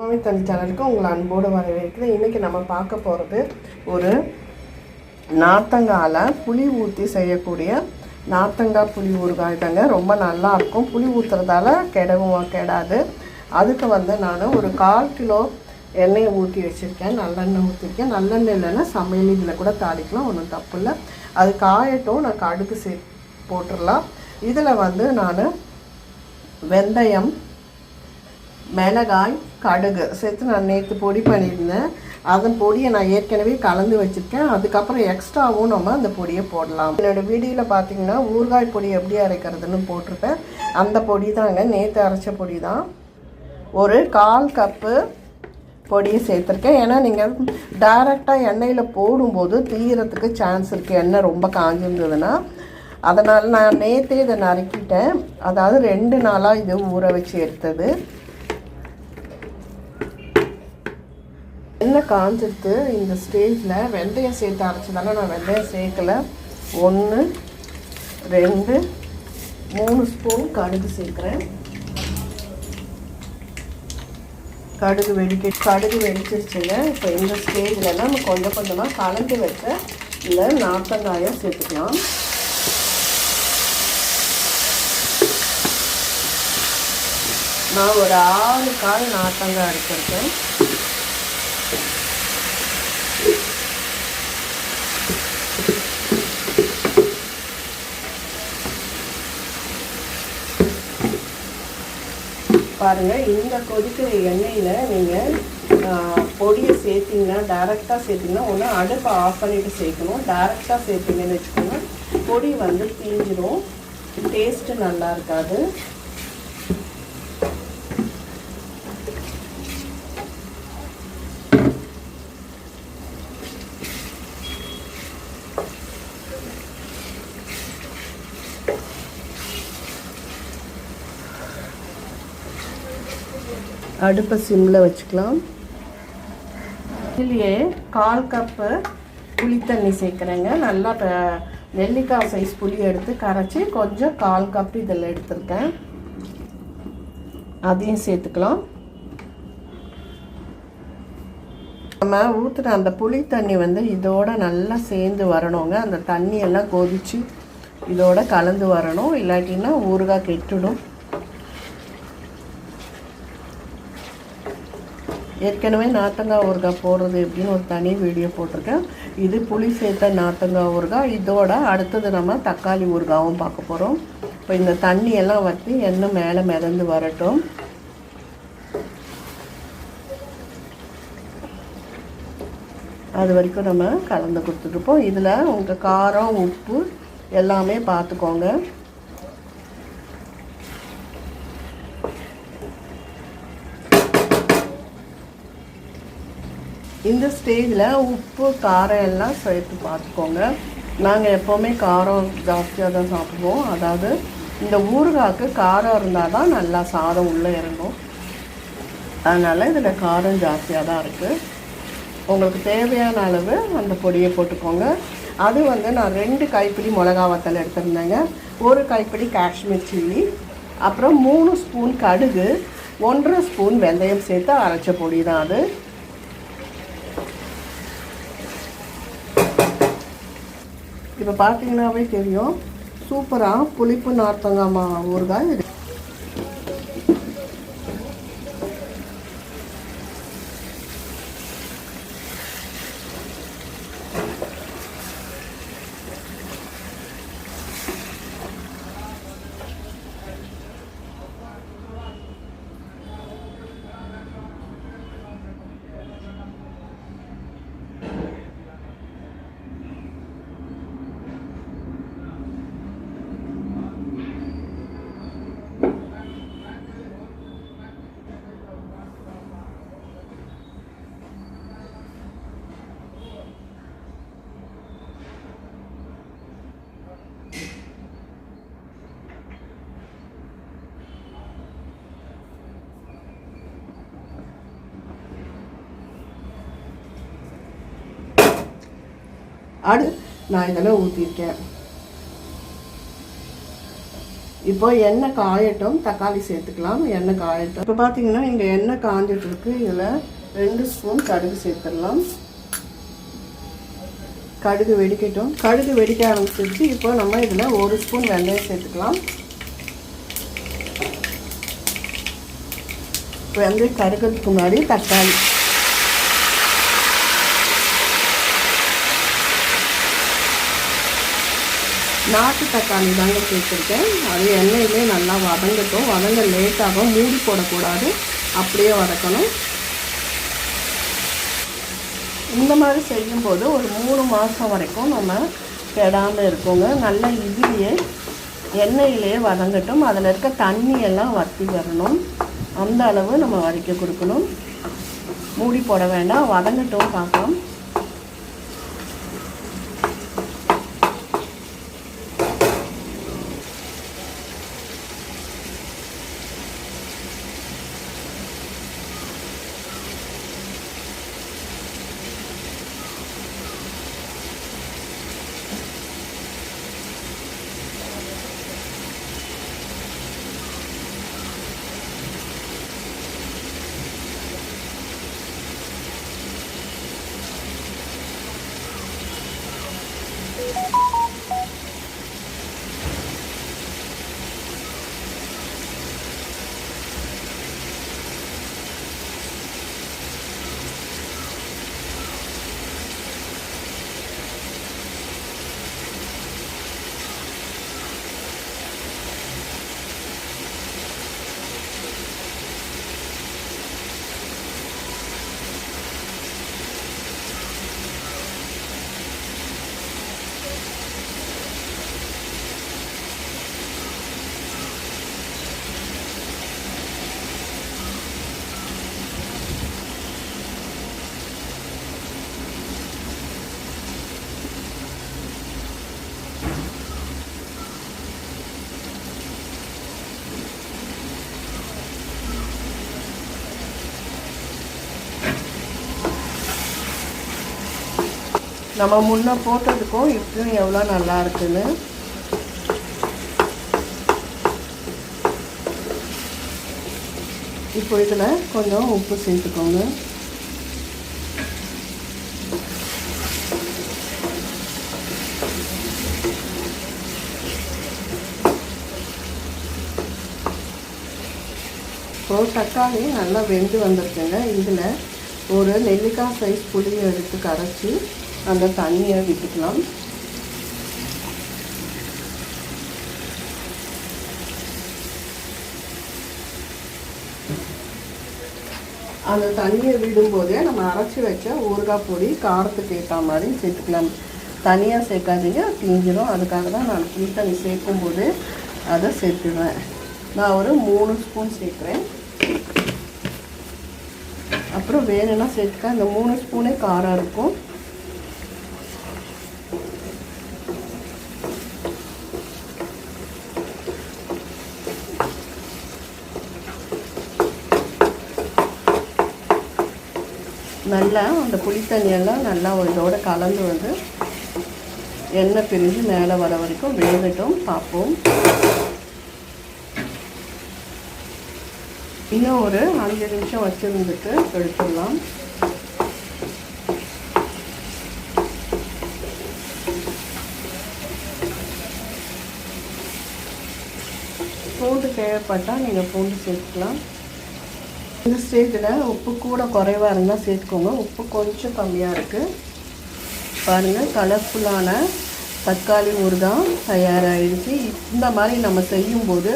மாமி தனி சேனலுக்கு உங்களை அன்போடு வரவேற்கிறேன். இன்றைக்கி நம்ம பார்க்க போகிறது ஒரு நார்த்தங்காயில் புளி ஊற்றி செய்யக்கூடிய நார்த்தங்காய் புளி ஊறுகாய் தாங்க. ரொம்ப நல்லா இருக்கும். புளி ஊற்றுறதால கெடவும் கெடாது. அதுக்கு வந்து நான் ஒரு கால் கிலோ எண்ணெயை ஊற்றி வச்சுருக்கேன். நல்லெண்ணெய் ஊற்றிருக்கேன் நல்லெண்ணெய் இல்லைன்னா சமையல் இதில் கூட தாளிக்கலாம். ஒன்றும் தப்பு இல்லை. அது காயட்டும் நான் கடுகு சே போட்டுடலாம் இதில் வந்து நான் வெந்தயம் மிளகாய் கடுகு. சேர்த்து நான் நேற்று பொடி பண்ணியிருந்தேன். அதன் பொடியை நான் ஏற்கனவே கலந்து வச்சுருக்கேன். அதுக்கப்புறம் எக்ஸ்ட்ராவும் நம்ம அந்த பொடியை போடலாம். என்னோடய வீடியோவில் பார்த்தீங்கன்னா ஊறுகாய் பொடி எப்படி அரைக்கிறதுன்னு போட்டிருப்பேன். அந்த பொடி தாங்க. நேற்று அரைச்ச பொடி தான். ஒரு கால் கப்பு பொடியை சேர்த்துருக்கேன். ஏன்னா நீங்கள் டைரெக்டாக எண்ணெயில் போடும்போது தீயறதுக்கு சான்ஸ் இருக்குது எண்ணெய் ரொம்ப காஞ்சிருந்ததுன்னா. அதனால் நான் நேற்றே இதை நறுக்கிட்டேன். அதாவது ரெண்டு நாளாக இது ஊற வச்சு எடுத்தது. நல்லா காஞ்சிடுத்து இந்த ஸ்டேஜில் வெந்தயம் சேர்த்து அரைச்சதால நான் வெந்தயம் சேர்க்கல. ஒன்று ரெண்டு மூணு ஸ்பூன் கடுகு சேர்க்குறேன். கடுகு வெடிக்க கடுகு வெடிச்சிருச்சுங்க. இப்போ இந்த ஸ்டேஜில் நம்ம கொஞ்சம் கொஞ்சமாக கலந்து வச்ச இந்த நார்த்தங்காயை சேர்த்துக்கலாம். நான் ஒரு ஆறு கால் நார்த்தங்காய் எடுத்திருக்கேன். பாருங்கள் இந்த கொதிக்கிற எண்ணெயில் நீங்கள் பொடியை சேர்த்திங்கன்னா டேரெக்டாக சேர்த்திங்கன்னா ஒன்று அடுப்பை ஆஃப் பண்ணிவிட்டு சேர்க்கணும். டேரெக்டாக சேர்த்திங்கன்னு வச்சுக்கோங்க பொடி வந்து தீஞ்சிரும். டேஸ்ட்டு நல்லா இருக்காது. அடுப்பை சிம்மில் வச்சுக்கலாம். இதுலேயே கால் கப்பு புளி தண்ணி சேர்க்குறேங்க. நல்லா நெல்லிக்காய் சைஸ் புளி எடுத்து கரைச்சி கொஞ்சம் கால் கப் இதில் எடுத்திருக்கேன். அதையும் சேர்த்துக்கலாம். நம்ம ஊற்றுன அந்த புளி தண்ணி வந்து இதோட நல்லா சேர்ந்து வரணுங்க. அந்த தண்ணியெல்லாம் கொதிச்சு இதோட கலந்து வரணும். இல்லாட்டின்னா ஊறுகாய் கெட்டுடும். ஏற்கனவே நாத்தங்காய் ஊறுகாய் போடுறது எப்படின்னு ஒரு தனி வீடியோ போட்டிருக்கேன். இது புளி சேர்த்த நாத்தங்காய் ஊறுகாய். இதோட அடுத்தது நம்ம தக்காளி ஊறுகாவும் பார்க்க போகிறோம் இப்போ இந்த தண்ணியெல்லாம் வற்றி எண்ணெய் மேலே மிதந்து வரட்டும். அது வரைக்கும் நம்ம கலந்து கொடுத்துட்ருப்போம் இதில் உங்கள் காரம் உப்பு எல்லாமே பார்த்துக்கோங்க. இந்த ஸ்டேஜில் உப்பு காரம் எல்லாம் சேர்த்து பார்த்துக்கோங்க. நாங்கள் எப்போவுமே காரம் ஜாஸ்தியாக தான் சாப்பிடுவோம். அதாவது இந்த ஊறுகாய்க்கு காரம் இருந்தால் தான் நல்லா சாதம் உள்ளே இறங்கும். அதனால் இதில் காரம் ஜாஸ்தியாக தான் இருக்குது உங்களுக்கு தேவையான அளவு அந்த பொடியை போட்டுக்கோங்க. அது வந்து நான் ரெண்டு கைப்பிடி மிளகா வத்தல் எடுத்திருந்தேங்க. ஒரு கைப்பிடி காஷ்மீர் சில்லி அப்புறம் மூணு ஸ்பூன் கடுகு ஒன்றரை ஸ்பூன் வெந்தயம் சேர்த்து அரைச்ச பொடி தான் அது. இப்போ பார்த்தீங்கன்னாவே தெரியும். சூப்பராக புளிப்பு நார்த்தங்காய் மா ஊறுகாய் ஆடு நான் இதெல்லாம் ஊற்றிருக்கேன் இப்போ எண்ணெய் காயட்டும் தக்காளி சேர்த்துக்கலாம் எண்ணெய் காயட்டும். இப்போ பார்த்தீங்கன்னா இங்கே எண்ணெய் காஞ்சிட்டு இருக்கு இதில் ரெண்டு ஸ்பூன் கடுகு சேர்த்துடலாம். கடுகு வெடிக்கட்டும். கடுகு வெடிக்க ஆரம்பிச்சிருச்சு. இப்போ நம்ம இதில் ஒரு ஸ்பூன் வெந்தயம் சேர்த்துக்கலாம். வெந்தயம் கருக்கிறதுக்கு முன்னாடி தக்காளி. நாட்டு தக்காளி தாங்க சேர்த்துருக்கேன். அது எண்ணெயிலே நல்லா வதங்கட்டும். வதங்க லேட்டாகும் மூடி போடக்கூடாது. அப்படியே வதக்கணும். இந்த மாதிரி செய்யும்போது ஒரு மூணு மாதம் வரைக்கும் நம்ம கெடாமல் இருக்கோங்க. நல்லா இதுலேயே எண்ணெயிலேயே வதங்கட்டும். அதில் இருக்க தண்ணியெல்லாம் வற்றி வரணும். அந்த அளவு நம்ம வதக்கி கொடுக்கணும். மூடி போட வேண்டாம். வதங்கட்டும் பார்க்கலாம். நம்ம முன்ன போட்டதுக்கும் இப்பயும் எவ்வளோ நல்லா இருக்குன்னு. இப்போ இதில் கொஞ்சம் உப்பு சேர்த்துக்கோங்க. இப்போ தக்காளி நல்லா வெந்து வந்திருக்குங்க. இதில் ஒரு நெல்லிக்காய் சைஸ் புளியை எடுத்து கரைச்சி அந்த தண்ணியை விட்டுக்கலாம். அந்த தண்ணியை விடும்போதே நம்ம அரைச்சி வச்ச ஊறுகாய் பொடி காரத்துக்கு ஏற்ற மாதிரி சேர்த்துக்கலாம். தனியாக சேர்க்காதீங்க தீஞ்சிடும் அதுக்காக தான் நான் புளி தண்ணி சேர்க்கும்போது அதை சேர்த்துடுவேன் நான் ஒரு மூணு ஸ்பூன் சேர்க்குறேன். அப்புறம் வேணும்னா சேர்த்துக்க இந்த மூணு ஸ்பூனே காரம் இருக்கும். நல்லா அந்த புளி தண்ணியெல்லாம் நல்லா இதோட கலந்து வந்து எண்ணெய் பிரிஞ்சு மேலே வர வரைக்கும் வேகட்டும் பார்ப்போம். இன்னும் ஒரு அஞ்சு நிமிஷம் வச்சுருந்துட்டு எடுத்துடலாம். பூண்டு தேவைப்பட்டால் நீங்கள் பூண்டு சேர்த்துக்கலாம். இந்த ஸ்டேஜில் உப்பு கூட குறைவாக இருந்தால் சேர்த்துக்கோங்க. உப்பு கொஞ்சம் கம்மியாக இருக்குது பாருங்கள் கலர்ஃபுல்லான தக்காளி ஊறுகாய் தயாராகிடுச்சு இந்த மாதிரி நம்ம செய்யும்போது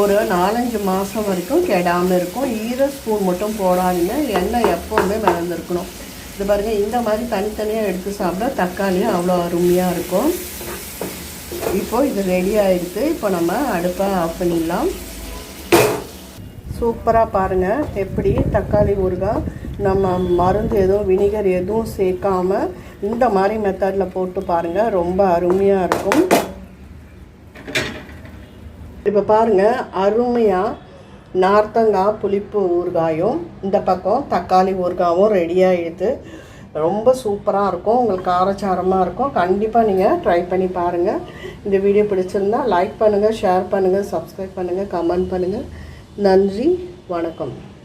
ஒரு நாலஞ்சு மாதம் வரைக்கும் கெடாமல் இருக்கும். ஈர ஸ்பூன் மட்டும் போடாதீங்க. எண்ணெய் எப்போவுமே வளர்ந்துருக்கணும் இது பாருங்கள் இந்த மாதிரி தனித்தனியாக எடுத்து சாப்பிட தக்காளியும் அவ்வளோ அருமையாக இருக்கும். இப்போ இது ரெடி ஆகிடுது இப்போ நம்ம அடுப்பை ஆஃப் பண்ணிடலாம். சூப்பராக பாருங்கள் எப்படி தக்காளி ஊறுகாய் நம்ம மருந்து எதுவும் வினிகர் எதுவும் சேர்க்காம இந்த மாதிரி மெத்தடில் போட்டு பாருங்கள் ரொம்ப அருமையாக இருக்கும். இப்போ பாருங்கள் அருமையாக நார்த்தங்காய் புளிப்பு ஊறுகாயும் இந்த பக்கம் தக்காளி ஊறுகாயும் ரெடியாகிடுது ரொம்ப சூப்பராக இருக்கும். உங்களுக்கு காரச்சாரமாக இருக்கும். கண்டிப்பாக நீங்கள் ட்ரை பண்ணி பாருங்கள் இந்த வீடியோ பிடிச்சிருந்தா லைக் பண்ணுங்கள் ஷேர் பண்ணுங்கள் சப்ஸ்கிரைப் பண்ணுங்கள் கமெண்ட் பண்ணுங்கள் நன்றி வணக்கம்.